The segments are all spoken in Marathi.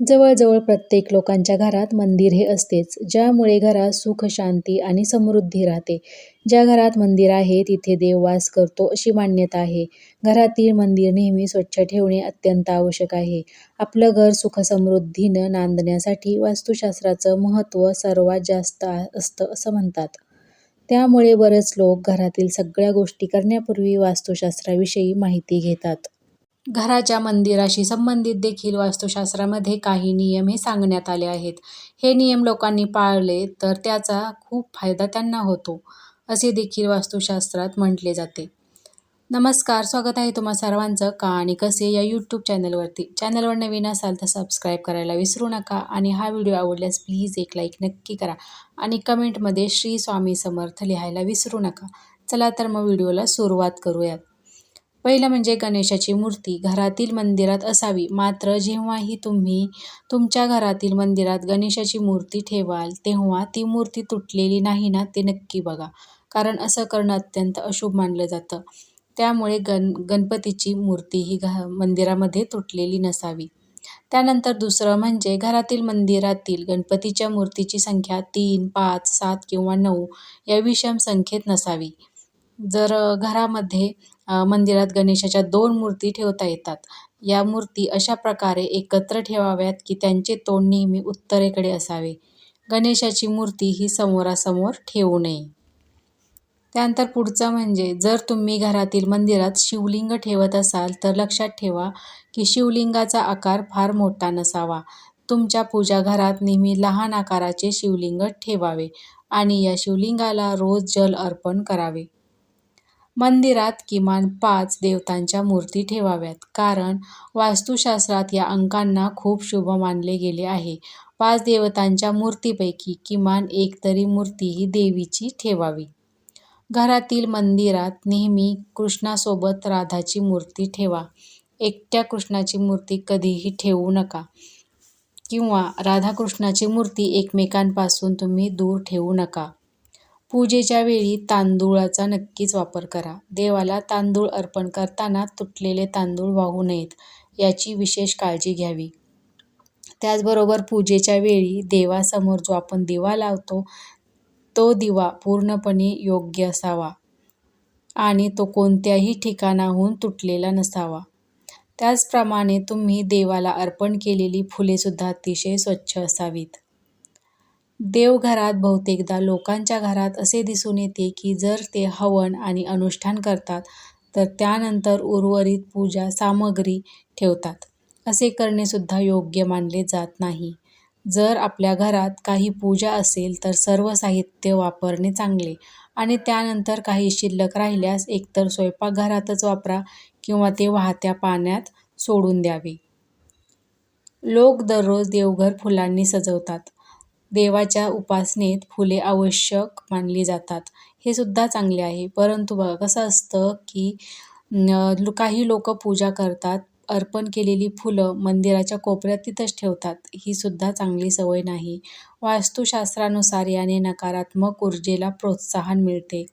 जवळजवळ प्रत्येक लोकांच्या घरात मंदिर हे असतेच, ज्यामुळे घरात सुख, शांती आणि समृद्धी राहते. ज्या घरात मंदिर आहे तिथे देव वास करतो अशी मान्यता आहे. घरातील मंदिर नेहमी स्वच्छ ठेवणे अत्यंत आवश्यक आहे. आपलं घर सुखसमृद्धीनं नांदण्यासाठी वास्तुशास्त्राचं महत्त्व सर्वात जास्त असतं असं म्हणतात. त्यामुळे बरेच लोक घरातील सगळ्या गोष्टी करण्यापूर्वी वास्तुशास्त्राविषयी माहिती घेतात. घराच्या मंदिराशी संबंधित देखील वास्तुशास्त्रामध्ये काही नियम हे सांगण्यात आले आहेत. हे नियम लोकांनी पाळले तर त्याचा खूप फायदा त्यांना होतो, असे देखील वास्तुशास्त्रात म्हटले जाते. नमस्कार, स्वागत आहे तुम्हा सर्वांचं का आणि कसे या यूट्यूब चॅनलवरती. चॅनलवर नवीन असाल तर सबस्क्राईब करायला विसरू नका आणि हा व्हिडिओ आवडल्यास प्लीज एक लाईक नक्की करा आणि कमेंटमध्ये श्री स्वामी समर्थ लिहायला विसरू नका. चला तर मग व्हिडिओला सुरुवात करूयात. पहिलं म्हणजे गणेशाची मूर्ती घरातील मंदिरात असावी. मात्र जेव्हाही तुम्ही तुमच्या घरातील मंदिरात गणेशाची मूर्ती ठेवाल तेव्हा ती मूर्ती तुटलेली नाही ना ते नक्की बघा. कारण असं करणं अत्यंत अशुभ मानलं जातं. त्यामुळे गण गणपतीची मूर्ती ही घ मंदिरामध्ये तुटलेली नसावी. त्यानंतर दुसरं म्हणजे घरातील मंदिरातील गणपतीच्या मूर्तीची संख्या तीन, पाच, सात किंवा नऊ या विषम संख्येत नसावी. जर घरामध्ये मंदिरात गणेशाच्या दोन मूर्ती ठेवता येतात. या मूर्ती अशा प्रकारे एकत्र ठेवाव्यात की त्यांचे तोंड नेहमी उत्तरेकडे असावे. गणेशाची मूर्ती ही समोरासमोर ठेवू नये. त्यानंतर पुढचं म्हणजे जर तुम्ही घरातील मंदिरात शिवलिंग ठेवत असाल तर लक्षात ठेवा की शिवलिंगाचा आकार फार मोठा नसावा. तुमच्या पूजा घरात नेहमी लहान आकाराचे शिवलिंग ठेवावे आणि या शिवलिंगाला रोज जल अर्पण करावे. मंदिरात किमान पाच देवतांच्या मूर्ती ठेवाव्यात. कारण वास्तुशास्त्रात या अंकांना खूप शुभ मानले गेले आहे. पाच देवतांच्या मूर्तीपैकी किमान एक तरी मूर्ती ही देवीची ठेवावी. घरातील मंदिरात नेहमी कृष्णासोबत राधाची मूर्ती ठेवा. एकट्या कृष्णाची मूर्ती कधीही ठेवू नका किंवा राधाकृष्णाची मूर्ती एकमेकांपासून तुम्ही दूर ठेवू नका. पूजेच्या वेळी तांदूळाचा नक्कीच वापर करा. देवाला तांदूळ अर्पण करताना तुटलेले तांदूळ वाहू नयेत याची विशेष काळजी घ्यावी. त्याचबरोबर पूजेच्या वेळी देवासमोर जो आपण दिवा लावतो तो दिवा पूर्णपणे योग्य असावा आणि तो कोणत्याही ठिकाणाहून तुटलेला नसावा. त्याचप्रमाणे तुम्ही देवाला अर्पण केलेली फुलेसुद्धा अतिशय स्वच्छ असावीत. देवघरात बहुतेकदा लोकांच्या घरात असे दिसून येते की जर ते हवन आणि अनुष्ठान करतात तर त्यानंतर उर्वरित पूजा सामग्री ठेवतात. असे करणेसुद्धा योग्य मानले जात नाही. जर आपल्या घरात काही पूजा असेल तर सर्व साहित्य वापरणे चांगले आणि त्यानंतर काही शिल्लक राहिल्यास एकतर स्वयंपाकघरातच वापरा किंवा ते वाहत्या पाण्यात सोडून द्यावे. लोक दररोज देवघर फुलांनी सजवतात. देवाच्या उपासनेत फुले आवश्यक मानली जातात हे सुद्धा चांगले आहे. परंतु बघा कसं असतं की काही लोक पूजा करतात, अर्पण केलेली फुलं मंदिराच्या कोपऱ्यात तिथंच ठेवतात. ही सुद्धा चांगली सवय नाही. वास्तुशास्त्रानुसार याने नकारात्मक ऊर्जेला प्रोत्साहन मिळते.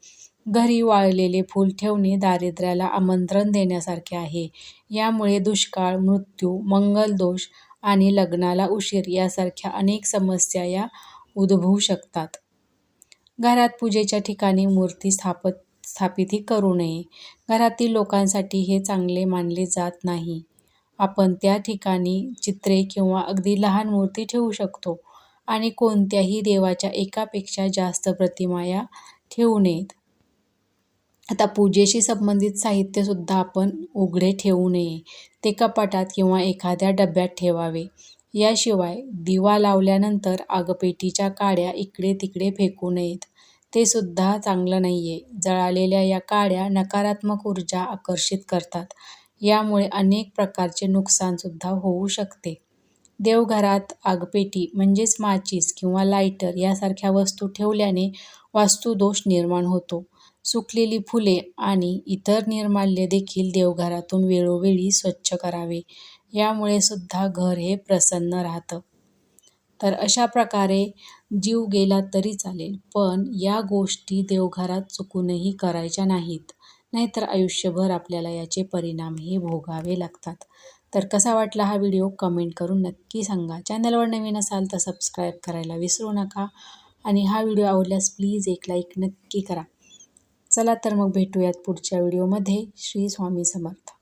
घरी वाळलेले फूल ठेवणे दारिद्र्याला आमंत्रण देण्यासारखे आहे. यामुळे दुष्काळ, मृत्यू, मंगल दोष आणि लग्नाला उशीर यासारख्या अनेक समस्या या उद्भवू शकतात. घरात पूजेच्या ठिकाणी मूर्ती स्थापत स्थापितही करू नये. घरातील लोकांसाठी हे चांगले मानले जात नाही. आपण त्या ठिकाणी चित्रे किंवा अगदी लहान मूर्ती ठेवू शकतो आणि कोणत्याही देवाच्या एकापेक्षा जास्त प्रतिमा या ठेवू नयेत. आता पूजेशी संबंधित साहित्यसुद्धा आपण उघडे ठेवू नये. ते कपाटात किंवा एखाद्या डब्यात ठेवावे. याशिवाय दिवा लावल्यानंतर आगपेटीच्या काड्या इकडे-तिकडे फेकू नयेत. ते सुद्धा चांगलं नाही आहे जळालेल्या या काड्या नकारात्मक ऊर्जा आकर्षित करतात. यामुळे अनेक प्रकारचे नुकसानसुद्धा होऊ शकते. देवघरात आगपेटी म्हणजेच माचीस किंवा लायटर यासारख्या वस्तू ठेवल्याने वास्तुदोष निर्माण होतो. सुकलेली फुले आणि इतर निर्माल्य देखील देवघरातून वेळोवेळी स्वच्छ करावे. यामुळे सुद्धा घर हे प्रसन्न राहतं. तर अशा प्रकारे जीव गेला तरी चालेल पण या गोष्टी देवघरात चुकूनही करायच्या नाहीत. नाहीतर आयुष्यभर आपल्याला याचे परिणाम हे भोगावे लागतात. तर कसा वाटला हा व्हिडिओ कमेंट करून नक्की सांगा चॅनलवर नवीन असाल तर सबस्क्राईब करायला विसरू नका आणि हा व्हिडिओ आवडल्यास प्लीज एक लाईक नक्की करा चला तर मग भेटूयात पुढच्या व्हिडिओमध्ये. श्री स्वामी समर्थ.